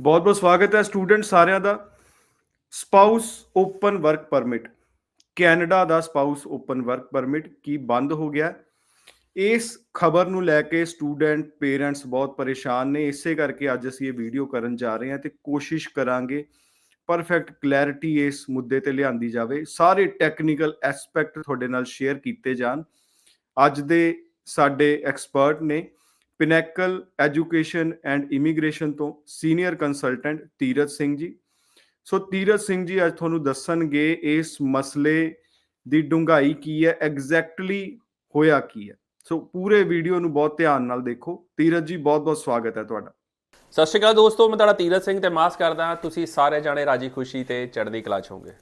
ਬਹੁਤ ਬਹੁਤ ਸਵਾਗਤ ਹੈ ਸਟੂਡੈਂਟ ਸਾਰਿਆਂ ਦਾ। Spouse open work permit. Canada ਦਾ ਸਪਾਊਸ ਓਪਨ ਵਰਕ ਪਰਮਿਟ ਕੀ ਬੰਦ ਹੋ ਗਿਆ? ਇਸ ਖਬਰ ਨੂੰ ਲੈ ਕੇ ਸਟੂਡੈਂਟ ਪੇਰੈਂਟਸ ਬਹੁਤ ਪਰੇਸ਼ਾਨ ਨੇ। ਇਸੇ ਕਰਕੇ ਅੱਜ ਅਸੀਂ ਇਹ ਵੀਡੀਓ ਕਰਨ ਜਾ ਰਹੇ ਹਾਂ ਤੇ ਕੋਸ਼ਿਸ਼ ਕਰਾਂਗੇ ਪਰਫੈਕਟ ਕਲੈਰਿਟੀ ਇਸ ਮੁੱਦੇ ਤੇ ਲਿਆਂਦੀ ਜਾਵੇ। ਸਾਰੇ ਟੈਕਨੀਕਲ ਐਸਪੈਕਟ ਤੁਹਾਡੇ ਨਾਲ ਸ਼ੇਅਰ ਕੀਤੇ ਜਾਣ। ਅੱਜ ਦੇ ਸਾਡੇ ਐਕਸਪਰਟ ਨੇ ਪਿਨੈਕਲ ਐਜੂਕੇਸ਼ਨ ਐਂਡ ਇਮੀਗ੍ਰੇਸ਼ਨ ਤੋਂ senior consultant Tirath Singh ji. So ਤੀਰਤ ਸਿੰਘ ਜੀ, ਅੱਜ ਤੁਹਾਨੂੰ ਦੱਸਣਗੇ ਇਸ ਮਸਲੇ ਦੀ ਡੂੰਘਾਈ ਕੀ ਹੈ ਐਗਜ਼ੈਕਟਲੀ ਹੋਇਆ ਕੀ ਹੈ। ਸੋ ਪੂਰੇ ਵੀਡੀਓ ਨੂੰ ਬਹੁਤ ਧਿਆਨ ਨਾਲ ਦੇਖੋ। ਤੀਰਤ ਜੀ, ਬਹੁਤ ਬਹੁਤ ਸਵਾਗਤ ਹੈ ਤੁਹਾਡਾ। ਸਤਿ ਸ਼੍ਰੀ ਅਕਾਲ ਦੋਸਤੋ, ਮੈਂ ਤੁਹਾਡਾ ਤੀਰਤ ਸਿੰਘ ਤੇ ਮਾਸ ਕਰਦਾ। ਤੁਸੀਂ ਸਾਰੇ ਜਾਣੇ ਰਾਜੀ ਖੁਸ਼ੀ ਤੇ ਚੜ੍ਹਦੀ ਕਲਾ 'ਚ ਹੋਵੋਗੇ।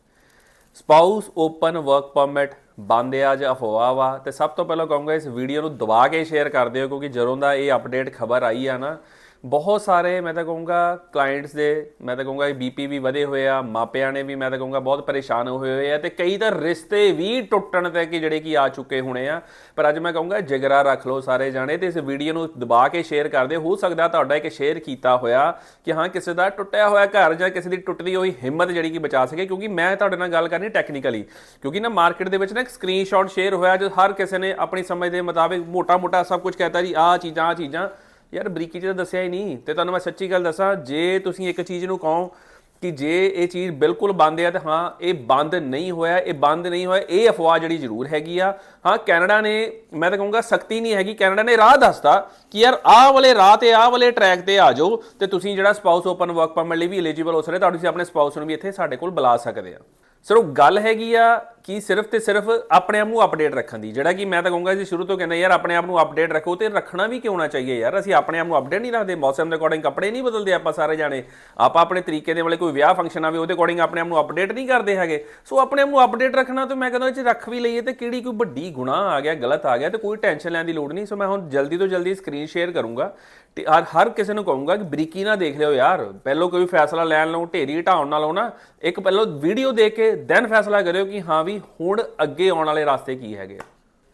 ਸਪਾਊਸ ਓਪਨ ਵਰਕ ਪਰਮਿਟ ਬੰਦ ਆ ਜਾਂ ਅਫਵਾਹ ਵਾ, ਤੇ ਸਭ ਤੋਂ ਪਹਿਲਾਂ ਕਹੂੰਗਾ ਇਸ ਵੀਡੀਓ ਨੂੰ ਦਬਾ ਕੇ ਸ਼ੇਅਰ ਕਰ ਦਿਓ, ਕਿਉਂਕਿ ਜਦੋਂ ਦਾ ਇਹ ਅਪਡੇਟ ਖਬਰ ਆਈ ਆ ਨਾ ਬਹੁਤ ਸਾਰੇ, ਮੈਂ ਤਾਂ ਕਹੂੰਗਾ ਕਲਾਇੰਟਸ ਦੇ, ਮੈਂ ਤਾਂ ਕਹੂੰਗਾ ਬੀਪੀ ਵੀ ਵਧੇ ਹੋਏ ਆ, ਮਾਪਿਆਂ ਨੇ ਵੀ, ਮੈਂ ਤਾਂ ਕਹੂੰਗਾ, ਬਹੁਤ ਪਰੇਸ਼ਾਨ ਹੋਏ ਹੋਏ ਆ ਤੇ ਕਈ ਤਾਂ ਰਿਸ਼ਤੇ ਵੀ ਟੁੱਟਣ ਤੇ ਕਿ ਜਿਹੜੇ ਕਿ ਆ ਚੁੱਕੇ ਹੋਣੇ ਆ। ਪਰ ਅੱਜ ਮੈਂ ਕਹੂੰਗਾ, ਜਿਗਰਾ ਰੱਖ ਲਓ ਸਾਰੇ ਜਾਣੇ ਤੇ ਇਸ ਵੀਡੀਓ ਨੂੰ ਦਬਾ ਕੇ ਸ਼ੇਅਰ ਕਰ ਦਿਓ। ਹੋ ਸਕਦਾ ਤੁਹਾਡਾ ਇੱਕ ਸ਼ੇਅਰ ਕੀਤਾ ਹੋਇਆ ਕਿ ਹਾਂ, ਕਿਸੇ ਦਾ ਟੁੱਟਿਆ ਹੋਇਆ ਘਰ ਜਾਂ ਕਿਸੇ ਦੀ ਟੁੱਟਦੀ ਹੋਈ ਹਿੰਮਤ ਜਿਹੜੀ ਕਿ ਬਚਾ ਸਕੇ, ਕਿਉਂਕਿ ਮੈਂ ਤੁਹਾਡੇ ਨਾਲ ਗੱਲ ਕਰਨੀ ਟੈਕਨੀਕਲੀ ਕਿਉਂਕਿ ਨਾ ਮਾਰਕੀਟ ਦੇ ਵਿੱਚ ਨਾ ਇੱਕ ਸਕਰੀਨਸ਼ਾਟ ਸ਼ੇਅਰ ਹੋਇਆ ਜੋ ਹਰ ਕਿਸੇ ਨੇ ਆਪਣੀ ਸਮਝ ਦੇ ਮੁਤਾਬਿਕ ਮੋਟਾ-ਮੋਟਾ ਸਭ ਕੁਝ ਕਹਤਾ ਜੀ, ਆਹ ਚੀਜ਼ਾਂ ਆਹ ਚੀਜ਼ਾਂ। ਯਾਰ ਬਰੀਕੀ ਚ ਤਾਂ ਦੱਸਿਆ ਹੀ ਨਹੀਂ ਤੇ ਤੁਹਾਨੂੰ ਮੈਂ ਸੱਚੀ ਗੱਲ ਦੱਸਾਂ, ਜੇ ਤੁਸੀਂ ਇੱਕ ਚੀਜ਼ ਨੂੰ ਕਹੋ ਕਿ ਜੇ ਇਹ ਚੀਜ਼ ਬਿਲਕੁਲ ਬੰਦ ਹੈ ਤਾਂ ਹਾਂ, ਇਹ ਬੰਦ ਨਹੀਂ ਹੋਇਆ, ਇਹ ਬੰਦ ਨਹੀਂ ਹੋਇਆ, ਇਹ ਅਫਵਾਹ ਜਿਹੜੀ ਜ਼ਰੂਰ ਹੈਗੀ ਆ। ਹਾਂ, ਕੈਨੇਡਾ ਨੇ, ਮੈਂ ਤਾਂ ਕਹੂੰਗਾ ਸਖਤੀ ਨਹੀਂ ਹੈਗੀ, ਕੈਨੇਡਾ ਨੇ ਰਾਹ ਦੱਸਤਾ ਕਿ ਯਾਰ ਆਹ ਵਾਲੇ ਰਾਹ ਤੇ, ਆਹ ਵਾਲੇ ਟਰੈਕ ਤੇ ਆ ਜਾਓ ਤੇ ਤੁਸੀਂ ਜਿਹੜਾ ਸਪਾਊਸ ਓਪਨ ਵਰਕ ਪਰਮਿਟ ਲਈ ਵੀ ਐਲੀਜੀਬਲ ਹੋ ਸਕਦੇ, ਤੁਹਾਡੇ ਤੁਸੀਂ ਆਪਣੇ ਸਪਾਊਸ ਨੂੰ ਵੀ ਇੱਥੇ ਸਾਡੇ ਕੋਲ ਬੁਲਾ ਸਕਦੇ ਆ। ਸਰ, ਉਹ ਗੱਲ ਹੈਗੀ ਆ ਕਿ ਸਿਰਫ ਤੇ ਸਿਰਫ ਆਪਣੇ ਆਪ ਨੂੰ ਅਪਡੇਟ ਰੱਖਣ ਦੀ। ਜਿਹੜਾ ਕਿ ਮੈਂ ਤਾਂ ਕਹੂੰਗਾ ਜੀ ਸ਼ੁਰੂ ਤੋਂ ਕਹਿੰਦਾ, ਯਾਰ, ਆਪਣੇ ਆਪ ਨੂੰ ਅਪਡੇਟ ਰੱਖੋ ਤੇ ਰੱਖਣਾ ਵੀ ਕਿਉਂ ਨਾ ਚਾਹੀਏ ਯਾਰ? ਅਸੀਂ ਆਪਣੇ ਆਪ ਨੂੰ ਅਪਡੇਟ ਨਹੀਂ ਰੱਖਦੇ। ਮੌਸਮ ਦੇ ਅਕੋਰਡਿੰਗ ਕੱਪੜੇ ਨਹੀਂ ਬਦਲਦੇ ਆਪਾਂ ਸਾਰੇ ਜਾਣੇ। ਆਪਾਂ ਆਪਣੇ ਤਰੀਕੇ ਦੇ ਵਾਲੇ ਕੋਈ ਵਿਆਹ ਫੰਕਸ਼ਨ ਆਵੇ ਉਹਦੇ ਅਕੋਰਡਿੰਗ ਆਪਣੇ ਆਪ ਨੂੰ ਅਪਡੇਟ ਨਹੀਂ ਕਰਦੇ ਹੈਗੇ। ਸੋ ਆਪਣੇ ਆਪ ਨੂੰ ਅਪਡੇਟ ਰੱਖਣਾ ਤਾਂ ਮੈਂ ਕਹਿੰਦਾ ਇਹ ਚ ਰੱਖ ਵੀ ਲਈਏ ਤੇ ਕਿਹੜੀ ਕੋਈ ਵੱਡੀ ਗੁਨਾਹ ਆ ਗਿਆ, ਗਲਤ ਆ ਗਿਆ ਤੇ ਕੋਈ ਟੈਨਸ਼ਨ ਲੈਣ ਦੀ ਲੋੜ ਨਹੀਂ। ਸੋ ਮੈਂ ਹੁਣ ਜਲਦੀ ਤੋਂ ਜਲਦੀ ਸਕਰੀਨ ਸ਼ੇਅਰ ਕਰੂੰਗਾ। ਤੇ ਹਰ ਹਰ ਕਿਸੇ ਨੂੰ ਕਹੂੰਗਾ ਕਿ ਬਰੀਕੀ ਨਾ ਦੇਖ ਲਿਓ ਯਾਰ। ਪਹਿਲਾਂ ਕੋਈ ਫੈਸਲਾ ਲੈਣ ਲਓ ਢੇਰੀ ਢਾਉਣ ਨਾਲੋਂ ਨਾ, ਇੱਕ ਪਹਿਲਾਂ ਵੀਡੀਓ ਦੇਖ ਕੇ ਦੈਨ ਫੈਸਲਾ ਕਰਿਓ ਕਿ ਹਾਂ ਵੀ ਹੁਣ ਅੱਗੇ ਆਉਣ ਵਾਲੇ ਰਸਤੇ ਕੀ ਹੈਗੇ।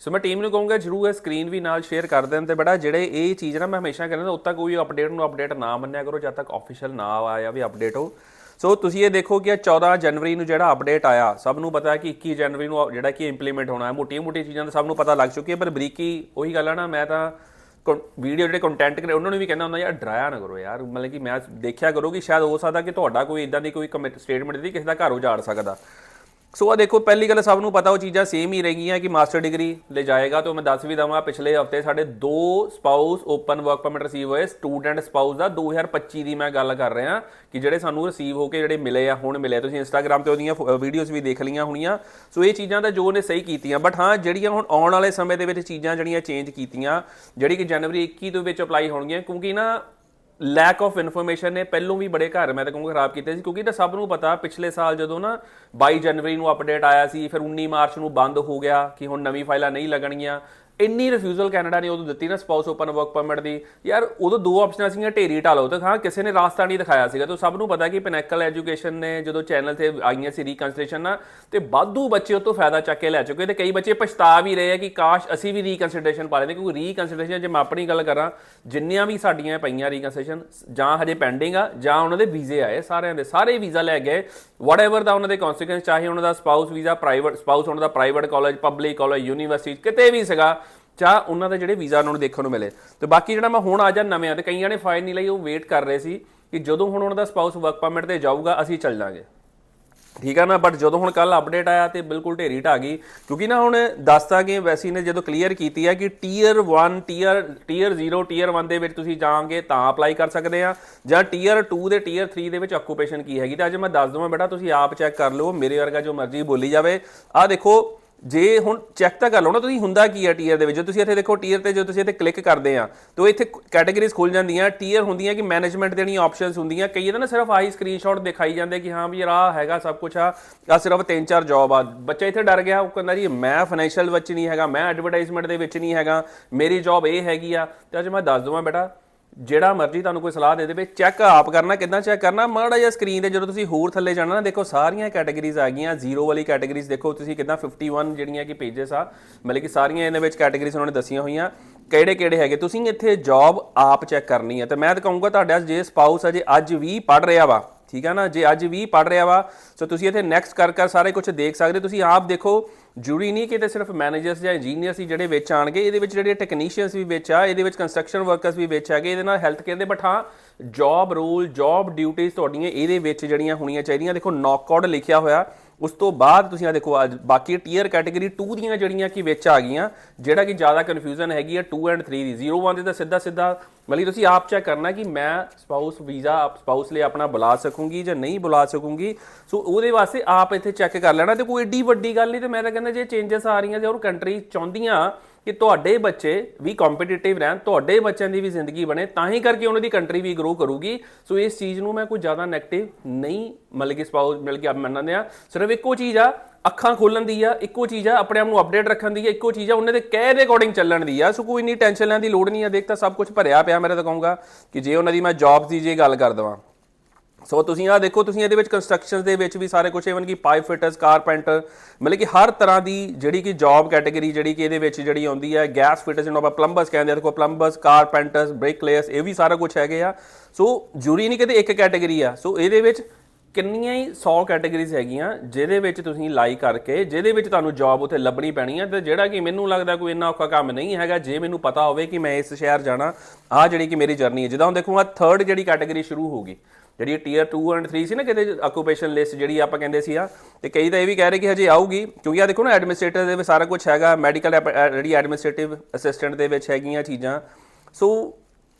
ਸੋ ਮੈਂ ਟੀਮ ਨੂੰ ਕਹੂੰਗਾ, ਜਰੂਰ ਇਹ ਸਕਰੀਨ ਵੀ ਨਾਲ ਸ਼ੇਅਰ ਕਰ ਦੇਣ ਤੇ ਬੜਾ, ਜਿਹੜੇ ਇਹ ਚੀਜ਼ ਨਾ ਮੈਂ ਹਮੇਸ਼ਾ ਕਹਿੰਦਾ ਉਦ ਤੱਕ ਕੋਈ ਅਪਡੇਟ ਨੂੰ ਅਪਡੇਟ ਨਾ ਮੰਨਿਆ ਕਰੋ, ਜਦ ਤੱਕ ਆਫੀਸ਼ੀਅਲ ਨਾ ਆਇਆ ਵੀ ਅਪਡੇਟ ਹੋ। ਸੋ ਤੁਸੀਂ ਇਹ ਦੇਖੋ ਕਿ ਇਹ 14 ਜਨਵਰੀ ਨੂੰ ਜਿਹੜਾ ਅਪਡੇਟ ਆਇਆ, ਸਭ ਨੂੰ ਪਤਾ ਹੈ ਕਿ 21 ਜਨਵਰੀ ਨੂੰ ਜਿਹੜਾ ਕਿ ਇੰਪਲੀਮੈਂਟ ਹੋਣਾ ਹੈ। ਮੋਟੀਆਂ-ਮੋਟੀਆਂ ਚੀਜ਼ਾਂ ਤਾਂ ਸਭ ਨੂੰ ਪਤਾ ਲੱਗ ਚੁੱਕੀ ਹੈ, ਪਰ ਬਰੀਕੀ ਉਹੀ ਗੱਲ ਹੈ ਨਾ, ਮੈਂ ਤਾਂ ਵੀਡੀਓ ਜਿਹੜੇ ਕੰਟੈਂਟ ਕਰੇ, ਉਹਨਾਂ ਨੂੰ ਵੀ ਕਹਿੰਦਾ ਹੁੰਦਾ, ਯਾਰ ਡਰਾਇਆ ਨਾ ਕਰੋ ਯਾਰ। ਮਤਲਬ ਕਿ ਮੈਂ ਦੇਖਿਆ ਕਰੋ ਕਿ ਸ਼ਾਇਦ ਹੋ ਸਕਦਾ ਕਿ ਤੁਹਾਡਾ ਕੋਈ ਇਦਾਂ ਦੀ ਕੋਈ ਸਟੇਟਮੈਂਟ ਦਿੱਤੀ ਕਿਸੇ ਦਾ ਘਰ ਉਜਾੜ ਸਕਦਾ। ਸੋ ਆ ਦੇਖੋ, ਪਹਿਲੀ ਗੱਲ ਸਭ ਨੂੰ ਪਤਾ, ਉਹ ਚੀਜ਼ਾਂ ਸੇਮ ਹੀ ਰਹਿਗੀਆਂ ਕਿ ਮਾਸਟਰ ਡਿਗਰੀ ਲੈ ਜਾਏਗਾ ਤਾਂ ਮੈਂ ਦੱਸ ਵੀ ਦਵਾਂ, ਪਿਛਲੇ ਹਫ਼ਤੇ ਸਾਡੇ ਦੋ spouse open work permit receive ਹੋਏ ਸਟੂਡੈਂਟ ਸਪਾਊਸ ਦਾ 2025 ਦੀ ਮੈਂ ਗੱਲ ਕਰ ਰਿਹਾ, ਕਿ ਜਿਹੜੇ ਸਾਨੂੰ ਰਿਸੀਵ ਹੋ ਕੇ ਜਿਹੜੇ ਮਿਲੇ ਆ, ਹੁਣ ਮਿਲੇ ਤੁਸੀਂ ਇੰਸਟਾਗ੍ਰam ਤੇ ਉਹਦੀਆਂ ਵੀਡੀਓਜ਼ ਵੀ ਦੇਖ ਲਈਆਂ ਹੋਣੀਆਂ। ਸੋ ਇਹ ਚੀਜ਼ਾਂ ਤਾਂ ਜੋ ਨੇ ਸਹੀ ਕੀਤੀਆਂ ਬਟ ਹਾਂ, ਜਿਹੜੀਆਂ ਹੁਣ ਆਉਣ ਵਾਲੇ ਸਮੇਂ ਦੇ ਵਿੱਚ ਚੀਜ਼ਾਂ ਜਿਹੜੀਆਂ ਚੇਂਜ ਕੀਤੀਆਂ, ਜਿਹੜੀ ਕਿ ਜਨਵਰੀ 21 ਦੇ ਵਿੱਚ ਅਪਲਾਈ ਹੋਣਗੀਆਂ, ਕਿਉਂਕਿ ਨਾ ਲੈਕ ਆਫ ਇਨਫੋਰਮੇਸ਼ਨ ਨੇ, ਪਹਿਲੋਂ ਵੀ ਬੜੇ ਘਰ ਮੈਂ ਤਾਂ ਕਹੂੰਗਾ ਖਰਾਬ ਕੀਤੇ ਸੀ, ਕਿਉਂਕਿ ਤਾਂ ਸਭ ਨੂੰ ਪਤਾ, ਪਿਛਲੇ ਸਾਲ ਜਦੋਂ ਨਾ 22 ਜਨਵਰੀ ਨੂੰ ਅਪਡੇਟ ਆਇਆ ਸੀ, ਫਿਰ 19 ਮਾਰਚ ਨੂੰ ਬੰਦ ਹੋ ਗਿਆ, ਕਿ ਹੁਣ ਨਵੀਂ ਫਾਈਲਾਂ ਨਹੀਂ ਲੱਗਣਗੀਆਂ ਇੰਨੀ ਰਿਫਿਊਜ਼ਲ ਕੈਨੇਡਾ ਨੇ ਉਦੋਂ ਦਿੱਤੀ ਨਾ ਸਪਾਊਸ ਓਪਨ ਵਰਕ ਪਰਮਿਟ ਦੀ। ਯਾਰ ਉਦੋਂ ਦੋ ਆਪਸ਼ਨਾਂ ਸੀਗੀਆਂ, ਢੇਰੀ ਢਾਲੋ ਤੇ। ਹਾਂ, ਕਿਸੇ ਨੇ ਰਾਸਤਾ ਨਹੀਂ ਦਿਖਾਇਆ ਸੀਗਾ। ਤੇ ਸਭ ਨੂੰ ਪਤਾ ਕਿ ਪਿਨੈਕਲ ਐਜੂਕੇਸ਼ਨ ਨੇ ਜਦੋਂ ਚੈਨਲ ਤੇ ਆਈਆਂ ਸੀ ਰੀਕਨਸੀਡਰੇਸ਼ਨ ਨਾ, ਤੇ ਬਾਧੂ ਬੱਚੇ ਉਹ ਤੋਂ ਫਾਇਦਾ ਚੱਕ ਕੇ ਲੈ ਚੁੱਕੇ ਤੇ ਕਈ ਬੱਚੇ ਪਛਤਾ ਵੀ ਰਹੇ ਆ ਕਿ ਕਾਸ਼ ਅਸੀਂ ਵੀ ਰੀਕਨਸੀਡਰੇਸ਼ਨ ਪਾ ਲੈਂਦੇ। ਕਿਉਂਕਿ ਰੀਕਨਸੀਡਰੇਸ਼ਨ ਜੇ ਮੈਂ ਆਪਣੀ ਗੱਲ ਕਰਾਂ, ਜਿੰਨੀਆਂ ਵੀ ਸਾਡੀਆਂ ਪਈਆਂ ਰੀਕਨਸੀਡਰੇਸ਼ਨ ਜਾਂ ਹਜੇ ਪੈਂਡਿੰਗ ਆ, ਜਾਂ ਉਹਨਾਂ ਦੇ ਵੀਜ਼ੇ ਆਏ, ਸਾਰਿਆਂ ਦੇ ਸਾਰੇ ਵੀਜ਼ਾ ਲੈ ਗਏ। ਵਾਟਐਵਰ ਦਾ ਉਹਨਾਂ ਦੇ ਕਨਸੀਕੁਐਂਸ ਚਾਹੇ ਉਹਨਾਂ ਦਾ ਸਪਾਊਸ ਵੀਜ਼ਾ ਪ੍ਰਾਈਵੇਟ ਸਪਾਊਸ ਉਹਨਾਂ ਦਾ private college public college university ਕਿਤੇ ਵੀ ਸੀਗਾ ਚਾਹ ਉਹਨਾਂ ਦੇ ਜਿਹੜੇ ਵੀਜ਼ਾ ਉਹਨਾਂ ਨੂੰ ਦੇਖਣ ਨੂੰ ਮਿਲੇ। ਤੇ ਬਾਕੀ ਜਿਹੜਾ ਮੈਂ ਹੁਣ ਆ ਜਾ ਨਵੇਂ ਆ ਤੇ ਕਈਆਂ ਨੇ ਫਾਈਲ ਨਹੀਂ ਲਈ, ਉਹ ਵੇਟ ਕਰ ਰਹੇ ਸੀ ਕਿ ਜਦੋਂ ਹੁਣ ਉਹਨਾਂ ਦਾ ਸਪਾਊਸ ਵਰਕ ਪਰਮਿਟ ਤੇ ਜਾਊਗਾ, ਅਸੀਂ ਚੱਲ ਜਾਾਂਗੇ। ਠੀਕ ਆ ਨਾ? ਬਟ ਜਦੋਂ ਹੁਣ ਕੱਲ ਅਪਡੇਟ ਆਇਆ ਤੇ ਬਿਲਕੁਲ ਢੇਰੀ ਢਾ ਗਈ। ਕਿਉਂਕਿ ਨਾ ਹੁਣ ਦੱਸਤਾ ਕਿ ਵੈਸੀ ਨੇ ਜਦੋਂ ਕਲੀਅਰ ਕੀਤੀ ਹੈ ਕਿ ਟੀਅਰ 1 ਟੀਅਰ ਟੀਅਰ 0 ਟੀਅਰ 1 ਦੇ ਵਿੱਚ ਤੁਸੀਂ ਜਾਓਗੇ ਤਾਂ ਅਪਲਾਈ ਕਰ ਸਕਦੇ ਆ। ਜਾਂ ਟੀਅਰ 2 ਦੇ ਟੀਅਰ 3 ਦੇ ਵਿੱਚ ਆਕੂਪੇਸ਼ਨ ਕੀ ਹੈਗੀ? ਤਾਂ ਅੱਜ ਮੈਂ ਦੱਸ ਦਵਾਂ, ਬੇਟਾ, ਤੁਸੀਂ ਆਪ ਚੈੱਕ ਕਰ ਲਓ, ਮੇਰੇ ਵਰਗਾ ਜੋ ਮਰਜ਼ੀ ਬੋਲੀ ਜਾਵੇ। ਆ ਦੇਖੋ ਜੇ ਹੁਣ ਚੈੱਕ ਤਾਂ ਕਰ ਲਓ ਨਾ ਤੁਸੀਂ, ਹੁੰਦਾ ਕੀ ਆ ਟੀਅਰ ਦੇ ਵਿੱਚ? ਤੁਸੀਂ ਇੱਥੇ ਦੇਖੋ ਟੀਅਰ ਤੇ ਜੇ ਤੁਸੀਂ ਇੱਥੇ ਕਲਿੱਕ ਕਰਦੇ ਆ, ਤਾਂ ਇੱਥੇ ਕੈਟਾਗਰੀਜ਼ ਖੁੱਲ ਜਾਂਦੀਆਂ। ਟੀਅਰ ਹੁੰਦੀਆਂ ਕਿ ਮੈਨੇਜਮੈਂਟ ਦੇਣੀਆਂ ਆਪਸ਼ਨਸ ਹੁੰਦੀਆਂ, ਕਈ ਇਹਦਾ ਨਾ ਸਿਰਫ ਆਹੀ ਸਕਰੀਨਸ਼ਾਟ ਦਿਖਾਈ ਜਾਂਦੇ ਕਿ ਹਾਂ ਵੀ ਰਾਹ ਹੈਗਾ ਸਭ ਕੁਝ ਆ ਆ ਸਿਰਫ ਤਿੰਨ ਚਾਰ ਜੌਬ ਆ। ਬੱਚਾ ਇੱਥੇ ਡਰ ਗਿਆ, ਉਹ ਕਹਿੰਦਾ ਜੀ, ਮੈਂ ਫਾਈਨੈਂਸ਼ੀਅਲ ਵਿੱਚ ਨਹੀਂ ਹੈਗਾ, ਮੈਂ ਐਡਵਰਟਾਈਜ਼ਮੈਂਟ ਦੇ ਵਿੱਚ ਨਹੀਂ ਹੈਗਾ, ਮੇਰੀ ਜੌਬ ਇਹ ਹੈਗੀ ਆ। ਤੇ ਅੱਜ ਮੈਂ ਦੱਸ ਦਵਾਂ ਬੇਟਾ ਜਿਹੜਾ ਮਰਜ਼ੀ ਤੁਹਾਨੂੰ ਕੋਈ ਸਲਾਹ ਦੇ ਦੇਵੇ ਚੈੱਕ ਆਪ ਕਰਨਾ, ਕਿੱਦਾਂ ਚੈੱਕ ਕਰਨਾ? ਮਾੜਾ ਜਿਹਾ ਸਕਰੀਨ ਤੇ ਜਦੋਂ ਤੁਸੀਂ ਹੋਰ ਥੱਲੇ ਜਾਣਾ ਨਾ, ਦੇਖੋ ਸਾਰੀਆਂ ਕੈਟਾਗਰੀਜ਼ ਆ ਗਈਆਂ ਜ਼ੀਰੋ ਵਾਲੀ ਕੈਟਾਗਰੀਜ਼ ਦੇਖੋ, ਤੁਸੀਂ ਕਿੱਦਾਂ 51 ਜਿਹੜੀਆਂ ਕਿ ਪੇजेस ਆ, ਮਤਲਬ ਕਿ ਸਾਰੀਆਂ ਇਹਦੇ ਵਿੱਚ ਕੈਟਾਗਰੀਜ਼ ਉਹਨਾਂ ਨੇ ਦੱਸੀਆਂ ਹੋਈਆਂ, ਕਿਹੜੇ ਕਿਹੜੇ ਹੈਗੇ? ਤੁਸੀਂ ਇੱਥੇ ਜੌਬ ਆਪ ਚੈੱਕ ਕਰਨੀ ਹੈ। ਤੇ ਮੈਂ ਤਾਂ ਕਹੂੰਗਾ ਤੁਹਾਡਾ ਜੇ ਸਪਾਊਸ ਅਜੇ ਅੱਜ ਵੀ ਪੜ ਰਿਹਾ ਵਾ ਠੀਕ ਹੈ ਨਾ? ਜੇ ਅੱਜ ਵੀ ਪੜ ਰਿਹਾ ਵਾ ਸੋ ਤੁਸੀਂ ਇੱਥੇ ਨੈਕਸਟ ਕਰ ਕਰ ਸਾਰੇ ਕੁਝ ਦੇਖ ਸਕਦੇ ਹੋ। ਤੁਸੀਂ ਆਪ ਦੇਖੋ, ਜ਼ਰੂਰੀ ਨਹੀਂ ਕਿ ਤੇ ਸਿਰਫ ਮੈਨੇਜਰਸ ਜਾਂ ਇੰਜੀਨੀਅਰਸ ਹੀ ਜਿਹੜੇ ਵਿੱਚ ਆਣਗੇ ਇਹਦੇ ਵਿੱਚ ਜਿਹੜੇ ਟੈਕਨੀਸ਼ੀਅਨਸ ਵੀ ਵਿੱਚ ਆ, ਇਹਦੇ ਵਿੱਚ ਕੰਸਟਰਕਸ਼ਨ ਵਰਕਰਸ ਵੀ ਵਿੱਚ ਹੈਗੇ, ਇਹਦੇ ਨਾਲ ਹੈਲਥ ਕੇਅਰ ਦੇ ਬਟ ਹਾਂ ਜੌਬ ਰੂਲ ਜੌਬ ਡਿਊਟੀਆਂ ਤੁਹਾਡੀਆਂ ਇਹਦੇ ਵਿੱਚ ਜਿਹੜੀਆਂ ਹੋਣੀਆਂ ਚਾਹੀਦੀਆਂ। ਦੇਖੋ ਨੌਕਆਊਟ ਲਿਖਿਆ ਹੋਇਆ। ਉਸ ਤੋਂ ਬਾਅਦ ਤੁਸੀਂ ਆ ਦੇਖੋ, ਅੱਜ ਬਾਕੀ ਟੀਅਰ ਕੈਟਾਗਰੀ 2 ਦੀਆਂ ਜਿਹੜੀਆਂ ਕਿ ਵਿੱਚ ਆ ਗਈਆਂ, ਜਿਹੜਾ ਕਿ ਜ਼ਿਆਦਾ ਕਨਫਿਊਜ਼ਨ ਹੈਗੀ ਆ 2 ਐਂਡ 3 ਦੀ। 0 1 ਦੇ ਤਾਂ ਸਿੱਧਾ ਸਿੱਧਾ, ਮਤਲਬ ਤੁਸੀਂ ਆਪ ਚੈੱਕ ਕਰਨਾ ਕਿ ਮੈਂ ਸਪਾਊਸ ਵੀਜ਼ਾ ਸਪਾਊਸ ਲਈ ਆਪਣਾ ਬੁਲਾ ਸਕੂੰਗੀ ਜਾਂ ਨਹੀਂ ਬੁਲਾ ਸਕੂੰਗੀ। ਸੋ ਉਹਦੇ ਵਾਸਤੇ ਆਪ ਇੱਥੇ ਚੈੱਕ ਕਰ ਲੈਣਾ। ਤੇ ਕੋਈ ਏਡੀ ਵੱਡੀ ਗੱਲ ਨਹੀਂ, ਤੇ ਮੈਂ ਤਾਂ ਕਹਿੰਦਾ ਜੇ ਚੇਂਜਸ ਆ ਰਹੀਆਂ ਜਾਂ ਹੋਰ ਕੰਟਰੀ ਚਾਹੁੰਦੀਆਂ ਕਿ ਤੁਹਾਡੇ ਬੱਚੇ ਵੀ ਕੰਪੀਟੀਟਿਵ ਰਹਿਣ, ਤੁਹਾਡੇ ਬੱਚਿਆਂ ਦੀ ਵੀ ਜ਼ਿੰਦਗੀ ਬਣੇ, ਤਾਂ ਹੀ ਕਰਕੇ ਉਹਨਾਂ ਦੀ ਕੰਟਰੀ ਵੀ ਗਰੋ ਕਰੂਗੀ। ਸੋ ਇਸ ਚੀਜ਼ ਨੂੰ ਮੈਂ ਕੋਈ ਜ਼ਿਆਦਾ 네ਗੇਟਿਵ ਨਹੀਂ, ਮਤਲਬ ਕਿ ਸਪਾਊਸ ਮਤਲਬ ਕਿ ਆਪ ਮੰਨਦੇ ਆ ਸਿਰਫ ਇੱਕੋ ਚੀਜ਼ ਆ, ਅੱਖਾਂ ਖੋਲਣ ਦੀ ਆ, ਇੱਕੋ ਚੀਜ਼ ਆ, ਆਪਣੇ ਆਪ ਨੂੰ ਅਪਡੇਟ ਰੱਖਣ ਦੀ ਆ, ਇੱਕੋ ਚੀਜ਼ ਆ, ਉਹਨਾਂ ਦੇ ਕਹਿ ਦੇ ਅਕੋਰਡਿੰਗ ਚੱਲਣ ਦੀ ਆ। ਸੋ ਕੋਈ ਇੰਨੀ ਟੈਨਸ਼ਨ ਲੈਣ ਦੀ ਲੋੜ ਨਹੀਂ ਆ, ਦੇਖ ਤਾਂ ਸਭ ਕੁਝ ਭਰਿਆ ਪਿਆ ਮੈਂ ਤਾਂ ਕਹੂੰਗਾ ਕਿ ਜੇ ਉਹਨਾਂ ਦੀ ਮੈਂ ਜੌਬਸ ਦੀ ਜੇ ਗੱਲ ਕਰ ਦਵਾਂ। ਸੋ ਤੁਸੀਂ ਆ ਦੇਖੋ, ਤੁਸੀਂ ਇਹਦੇ ਵਿੱਚ ਕੰਸਟਰਕਸ਼ਨਸ ਦੇ ਵਿੱਚ ਵੀ ਸਾਰੇ ਕੁਝ ਇਵਨ ਕਿ ਪਾਈਪ ਫਿਟਰਸ ਕਾਰਪੈਂਟਰ ਮਤਲਬ ਕਿ ਹਰ ਤਰ੍ਹਾਂ ਦੀ ਜਿਹੜੀ ਕਿ ਜੌਬ ਕੈਟਾਗਰੀ ਜਿਹੜੀ ਕਿ ਇਹਦੇ ਵਿੱਚ ਜਿਹੜੀ ਆਉਂਦੀ ਹੈ ਗੈਸ ਫਿਟਰਸ ਜਿਹਨੂੰ ਆਪਾਂ ਪਲੰਬਰਸ ਕਹਿੰਦੇ ਆ, ਦੇਖੋ ਪਲੰਬਰਸ ਕਾਰਪੈਂਟਰਸ ਬ੍ਰੇਕਲੇਅਰਸ ਇਹ ਵੀ ਸਾਰਾ ਕੁਝ ਹੈਗੇ ਆ। ਸੋ ਜ਼ਰੂਰੀ ਨਹੀਂ ਕਿਤੇ ਇੱਕ ਕੈਟਾਗਰੀ ਆ। ਸੋ ਇਹਦੇ ਵਿੱਚ ਕਿੰਨੀਆਂ ਹੀ 100 ਕੈਟਾਗਰੀਜ਼ ਹੈਗੀਆਂ, ਜਿਹਦੇ ਵਿੱਚ ਤੁਸੀਂ ਲਾਈ ਕਰਕੇ, ਜਿਹਦੇ ਵਿੱਚ ਤੁਹਾਨੂੰ ਜੌਬ ਉੱਥੇ ਲੱਭਣੀ ਪੈਣੀ ਹੈ ਤੇ ਜਿਹੜਾ ਕਿ ਮੈਨੂੰ ਲੱਗਦਾ ਕੋਈ ਇੰਨਾ ਔਖਾ ਕੰਮ ਨਹੀਂ ਹੈਗਾ, ਜੇ ਮੈਨੂੰ ਪਤਾ ਹੋਵੇ ਕਿ ਮੈਂ ਇਸ ਸ਼ਹਿਰ ਜਾਣਾ ਆ ਜਿਹੜੀ ਕਿ ਮੇਰੀ ਜਰਨੀ ਹੈ। ਜਿੱਦਾਂ ਹੁਣ ਦੇਖੋ ਆ ਥਰਡ ਜਿਹੜੀ ਕੈਟਾਗਰੀ ਸ਼ੁਰੂ ਹੋਗੀ ਜਿਹੜੀ ਟੀਅਰ 2 ਐਂਡ 3 ਸੀ ਨਾ ਕਿਤੇ ਆਕੂਪੇਸ਼ਨ ਲਿਸਟ ਜਿਹੜੀ ਆਪਾਂ ਕਹਿੰਦੇ ਸੀ ਆ, ਤੇ ਕਈ ਤਾਂ ਇਹ ਵੀ ਕਹਿ ਰਹੇ ਕਿ ਹਜੇ ਆਊਗੀ, ਕਿਉਂਕਿ ਆ ਦੇਖੋ ਨਾ ਐਡਮਿਨਿਸਟ੍ਰੇਟਰ ਦੇ ਵਿੱਚ ਸਾਰਾ ਕੁਝ ਹੈਗਾ ਮੈਡੀਕਲ ਜਿਹੜੀ ਐਡਮਿਨਿਸਟ੍ਰੇਟਿਵ ਅਸਿਸਟੈਂਟ ਦੇ ਵਿੱਚ ਹੈਗੀਆਂ ਚੀਜ਼ਾਂ। ਸੋ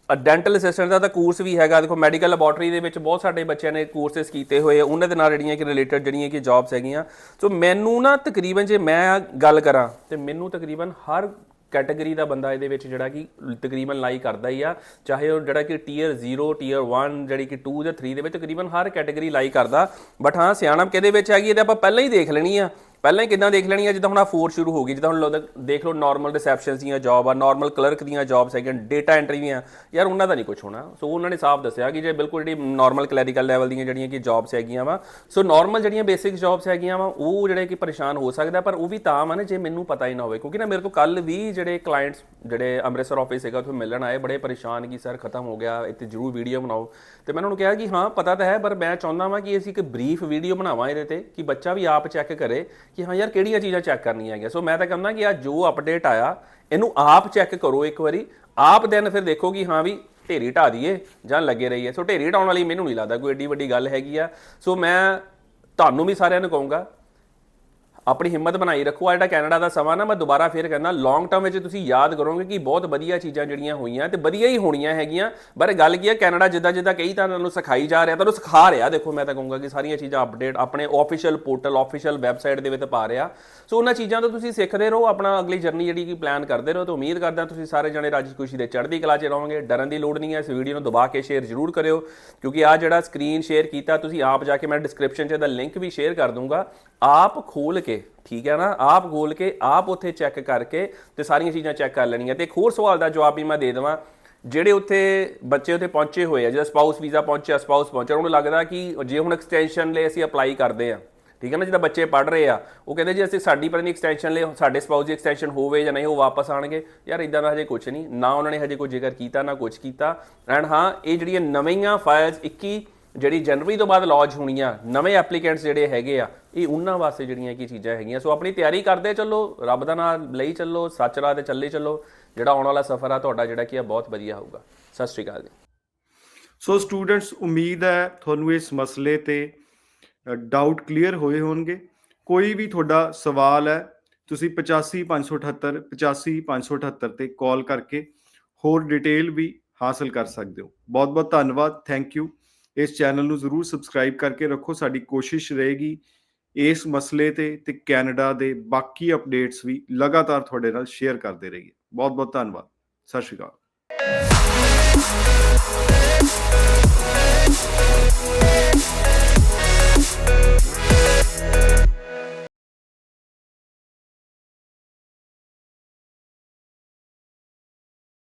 ਡੈਂਟਲ ਅਸਿਸਟੈਂਟ ਦਾ ਤਾਂ ਕੋਰਸ ਵੀ ਹੈਗਾ, ਦੇਖੋ ਮੈਡੀਕਲ ਲੈਬੋਰਟਰੀ ਦੇ ਵਿੱਚ ਬਹੁਤ ਸਾਡੇ ਬੱਚਿਆਂ ਨੇ ਕੋਰਸਸ ਕੀਤੇ ਹੋਏ ਆ, ਉਹਨਾਂ ਦੇ ਨਾਲ ਜਿਹੜੀਆਂ ਕਿ ਰਿਲੇਟਡ ਜਿਹੜੀਆਂ ਕਿ ਜੌਬਸ ਹੈਗੀਆਂ। ਸੋ ਮੈਨੂੰ ਨਾ ਤਕਰੀਬਨ ਜੇ ਮੈਂ ਗੱਲ ਕਰਾਂ, ਤੇ ਮੈਨੂੰ ਤਕਰੀਬਨ ਹਰ ਕੈਟਾਗਰੀ ਦਾ ਬੰਦਾ ਇਹਦੇ ਵਿੱਚ ਜਿਹੜਾ ਕਿ ਤਕਰੀਬਨ ਲਾਈ ਕਰਦਾ ਹੀ ਆ। ਚਾਹੇ ਉਹ ਜਿਹੜਾ ਕਿ ਟੀਅਰ 0 ਟੀਅਰ 1 ਜਿਹੜੀ ਕਿ 2 ਜਾਂ 3 ਦੇ ਵਿੱਚ ਤਕਰੀਬਨ ਹਰ ਕੈਟਾਗਰੀ ਲਾਈ ਕਰਦਾ। ਬਟ ਹਾਂ, ਸਿਆਣਪ ਕਿਹਦੇ ਵਿੱਚ ਹੈਗੀ ਇਹ ਤਾਂ ਆਪਾਂ ਪਹਿਲਾਂ ਹੀ ਦੇਖ ਲੈਣੀ ਆ। ਪਹਿਲਾਂ ਹੀ ਕਿਦਾਂ ਦੇਖ ਲੈਣੀ ਆ, ਜਿੱਦਾਂ ਹੁਣ ਆ 4 ਸ਼ੁਰੂ ਹੋ ਗਈ, ਜਿੱਦਾਂ ਹੁਣ ਲੋ- ਦੇਖ ਲਓ ਨਾਰਮਲ ਰਿਸੈਪਸ਼ਨਸ ਦੀਆਂ ਜੌਬ ਆ ਨਾਰਮਲ ਕਲਰਕ ਦੀਆਂ ਜੌਬਸ ਹੈਗੀਆਂ ਡੇਟਾ ਐਂਟਰੀ ਦੀਆਂ। ਯਾਰ ਉਹਨਾਂ ਦਾ ਨਹੀਂ ਕੁਝ ਹੋਣਾ। ਸੋ ਉਹਨਾਂ ਨੇ ਸਾਫ਼ ਦੱਸਿਆ ਕਿ ਜੇ ਬਿਲਕੁਲ ਜਿਹੜੀ ਨਾਰਮਲ ਕਲੈਰੀਕਲ ਲੈਵਲ ਦੀਆਂ ਜਿਹੜੀਆਂ ਕਿ ਜੌਬਸ ਹੈਗੀਆਂ ਵਾ ਸੋ ਨਾਰਮਲ ਜਿਹੜੀਆਂ ਬੇਸਿਕ ਜੌਬਸ ਹੈਗੀਆਂ ਵਾ, ਉਹ ਜਿਹੜੇ ਕਿ ਪਰੇਸ਼ਾਨ ਹੋ ਸਕਦਾ ਪਰ ਉਹ ਵੀ ਤਾਂ ਵਾ ਨਾ ਜੇ ਮੈਨੂੰ ਪਤਾ ਹੀ ਨਾ ਹੋਵੇ। ਕਿਉਂਕਿ ਨਾ ਮੇਰੇ ਕੋਲ ਕੱਲ ਵੀ ਜਿਹੜੇ ਕਲਾਇੰਟਸ ਜਿਹੜੇ ਅੰਮ੍ਰਿਤਸਰ ਆਫਿਸ ਹੈਗਾ, ਉੱਥੇ ਮਿਲਣ ਆਏ, ਬੜੇ ਪਰੇਸ਼ਾਨ ਕਿ ਸਰ ਖਤਮ ਹੋ ਗਿਆ, ਇੱਥੇ ਜ਼ਰੂਰ ਵੀਡੀਓ ਬਣਾਓ। ਤੇ ਮੈਂ ਉਹਨਾਂ ਨੂੰ ਕਿਹਾ ਕਿ ਹਾਂ, ਪਤਾ ਤਾਂ ਹੈ, ਪਰ ਮੈਂ ਚਾਹੁੰਦਾ ਵਾਂ ਕਿ ਅਸੀਂ ਇੱਕ ਬਰੀਫ ਵੀਡੀਓ ਬਣਾਵਾਂ ਇਹਦੇ ਤੇ, ਕਿ ਬੱਚਾ ਵੀ ਆਪ ਚੈੱਕ ਕਰੇ ਕਿ ਹਾਂ ਯਾਰ ਕਿਹੜੀਆਂ ਚੀਜ਼ਾਂ ਚੈੱਕ ਕਰਨੀਆਂ ਹੈਗੀਆਂ? ਸੋ ਮੈਂ ਤਾਂ ਕਹਿੰਦਾ ਕਿ ਆ ਜੋ ਅਪਡੇਟ ਆਇਆ, ਇਹਨੂੰ ਆਪ ਚੈੱਕ ਕਰੋ ਇੱਕ ਵਾਰੀ। ਆਪ ਦਿਨ ਫਿਰ ਦੇਖੋ ਕਿ ਹਾਂ ਵੀ ਢੇਰੀ ਢਾ ਦਈਏ ਜਾਂ ਲੱਗੇ ਰਹੀਏ। ਸੋ ਢੇਰੀ ਢਾਉਣ ਵਾਲੀ ਮੈਨੂੰ ਨਹੀਂ ਲੱਗਦਾ, ਕੋਈ ਏਡੀ ਵੱਡੀ ਗੱਲ ਹੈਗੀ ਆ। ਸੋ ਮੈਂ ਤੁਹਾਨੂੰ ਵੀ ਸਾਰਿਆਂ ਨੂੰ ਕਹੂੰਗਾ ਆਪਣੀ ਹਿੰਮਤ ਬਣਾਈ ਰੱਖੋ। ਆ ਜਿਹੜਾ ਕੈਨੇਡਾ ਦਾ ਸਮਾਂ ਨਾ, ਮੈਂ ਦੁਬਾਰਾ ਫੇਰ ਕਹਿੰਦਾ ਲੌਂਗ ਟਰਮ ਵਿੱਚ ਤੁਸੀਂ ਯਾਦ ਕਰੋਗੇ ਕਿ ਬਹੁਤ ਵਧੀਆ ਚੀਜ਼ਾਂ ਜਿਹੜੀਆਂ ਹੋਈਆਂ ਤੇ ਵਧੀਆ ਹੀ ਹੋਣੀਆਂ ਹੈਗੀਆਂ। ਪਰ ਗੱਲ ਕੀ ਹੈ ਕੈਨੇਡਾ ਜਿੱਦਾਂ ਜਿੱਦਾਂ ਕਈ ਤਾਂ ਤੁਹਾਨੂੰ ਸਿਖਾਈ ਜਾ ਰਿਹਾ, ਤੁਹਾਨੂੰ ਸਿਖਾ ਰਿਹਾ। ਦੇਖੋ, ਮੈਂ ਤਾਂ ਕਹੂੰਗਾ ਕਿ ਸਾਰੀਆਂ ਚੀਜ਼ਾਂ ਅਪਡੇਟ ਆਪਣੇ ਆਫੀਸ਼ੀਅਲ ਪੋਰਟਲ ਆਫੀਸ਼ੀਅਲ ਵੈਬਸਾਈਟ ਦੇ ਵਿੱਚ ਪਾ ਰਿਹਾ। ਸੋ ਉਹਨਾਂ ਚੀਜ਼ਾਂ ਤੋਂ ਤੁਸੀਂ ਸਿੱਖਦੇ ਰਹੋ, ਆਪਣਾ ਅਗਲੀ ਜਰਨੀ ਜਿਹੜੀ ਕਿ ਪਲਾਨ ਕਰਦੇ ਰਹੋ ਤੇ ਉਮੀਦ ਕਰਦਾ ਤੁਸੀਂ ਸਾਰੇ ਜਣੇ ਰਾਜੀ ਖੁਸ਼ੀ ਦੇ ਚੜ੍ਹਦੀ ਕਲਾ 'ਚ ਰਹੋਗੇ। ਡਰਨ ਦੀ ਲੋੜ ਨਹੀਂ ਹੈ, ਇਸ ਵੀਡੀਓ ਨੂੰ ਦਬਾ ਕੇ ਸ਼ੇਅਰ ਜ਼ਰੂਰ ਕਰਿਓ। ਕਿਉਂਕਿ ਆ ਜਿਹੜਾ ਸਕਰੀਨ ਸ਼ੇਅਰ ਕੀਤਾ, ਤੁਸੀਂ ਆਪ ਜਾ ਕੇ ਮੈਂ ਡਿਸਕ੍ਰਿਪਸ਼ਨ 'ਚ ਇਹਦਾ ਲਿੰਕ ਵੀ ਸ਼ੇਅਰ ਕਰ ਦੂੰਗਾ। ਆਪ ਖੋਲ ਕੇ, ਠੀਕ ਹੈ ਨਾ? ਆਪ ਖੋਲ ਕੇ, ਆਪ ਉੱਥੇ ਚੈੱਕ ਕਰਕੇ ਤੇ ਸਾਰੀਆਂ ਚੀਜ਼ਾਂ ਚੈੱਕ ਕਰ ਲੈਣੀਆਂ। ਤੇ ਇੱਕ ਹੋਰ ਸਵਾਲ ਦਾ ਜਵਾਬ ਵੀ ਮੈਂ ਦੇ ਦੇਵਾਂ। ਜਿਹੜੇ ਉੱਥੇ ਬੱਚੇ ਉੱਥੇ ਪਹੁੰਚੇ ਹੋਏ ਆ ਜਿਹੜਾ ਸਪਾਊਸ ਵੀਜ਼ਾ ਪਹੁੰਚਿਆ ਸਪਾਊਸ ਪਹੁੰਚਿਆ, ਉਹਨੂੰ ਲੱਗਦਾ ਕਿ ਜੇ ਹੁਣ ਐਕਸਟੈਂਸ਼ਨ ਲਈ ਅਸੀਂ ਅਪਲਾਈ ਕਰਦੇ ਆ, ਠੀਕ ਹੈ ਨਾ? ਜਿੱਦਾਂ ਬੱਚੇ ਪੜ ਰਹੇ ਆ, ਉਹ ਕਹਿੰਦੇ ਜੀ ਅਸੀਂ ਸਾਡੀ ਪਤਾ ਨਹੀਂ ਐਕਸਟੈਂਸ਼ਨ ਲਈ ਸਾਡੇ ਸਪਾਊਸ ਦੀ ਐਕਸਟੈਂਸ਼ਨ ਹੋਵੇ ਜਾਂ ਨਹੀਂ, ਉਹ ਵਾਪਸ ਆਣਗੇ। ਯਾਰ ਇਦਾਂ ਦਾ ਹਜੇ ਕੁਝ ਨਹੀਂ। ਨਾ ਉਹਨਾਂ ਨੇ ਹਜੇ ਕੋਈ ਜ਼ਿਕਰ ਕੀਤਾ, ਨਾ ਕੁਝ ਕੀਤਾ। ਐਂਡ ਹਾਂ, ਇਹ ਜਿਹੜੀਆਂ ਨਵੀਆਂ ਫਾਈਲਸ 21 ਜਿਹੜੀ ਜਨਵਰੀ ਤੋਂ ਬਾਅਦ ਲਾਂਚ ਆ ਨਵੇਂ ਐਪਲੀਕੈਂਟਸ ਜਿਹੜੇ ਹੈਗੇ ਆ, ਇਹ ਉਹਨਾਂ ਵਾਸਤੇ ਜਿਹੜੀਆਂ ਕੀ ਚੀਜ਼ਾਂ ਹੈਗੀਆਂ। ਸੋ ਆਪਣੀ ਤਿਆਰੀ ਕਰਦੇ ਚੱਲੋ, ਰੱਬ ਦਾ ਨਾਮ ਲਈ ਚੱਲੋ, ਸੱਚ ਰਾਹ ਤੇ ਚੱਲੇ ਚੱਲੋ, ਜਿਹੜਾ ਆਉਣ ਵਾਲਾ ਸਫ਼ਰ ਆ ਤੁਹਾਡਾ ਜਿਹੜਾ ਕੀ ਆ, ਬਹੁਤ ਵਧੀਆ ਹੋਊਗਾ। ਸਤਿ ਸ਼੍ਰੀ ਅਕਾਲ ਜੀ। ਸੋ ਸਟੂਡੈਂਟਸ ਉਮੀਦ ਹੈ ਤੁਹਾਨੂੰ ਇਸ ਮਸਲੇ ਤੇ ਡਾਊਟ ਕਲੀਅਰ ਹੋਏ ਹੋਣਗੇ। ਕੋਈ ਵੀ ਤੁਹਾਡਾ ਸਵਾਲ ਹੈ, ਤੁਸੀਂ 85578 85578 ਤੇ ਕਾਲ ਕਰਕੇ ਹੋਰ ਡਿਟੇਲ ਵੀ ਹਾਸਲ ਕਰ ਸਕਦੇ ਹੋ। ਬਹੁਤ ਬਹੁਤ ਧੰਨਵਾਦ ਥੈਂਕ ਯੂ ਇਸ ਚੈਨਲ ਨੂੰ ਜ਼ਰੂਰ ਸਬਸਕ੍ਰਾਈਬ ਕਰਕੇ ਰੱਖੋ, ਸਾਡੀ ਕੋਸ਼ਿਸ਼ ਰਹੇਗੀ ਇਸ ਮਸਲੇ ਤੇ ਤੇ ਕੈਨੇਡਾ ਦੇ ਬਾਕੀ ਅਪਡੇਟਸ ਵੀ ਲਗਾਤਾਰ ਤੁਹਾਡੇ ਨਾਲ ਸ਼ੇਅਰ ਕਰਦੇ ਰਹੀਏ। ਬਹੁਤ ਬਹੁਤ ਧੰਨਵਾਦ। ਸਤਿ ਸ਼੍ਰੀ ਅਕਾਲ।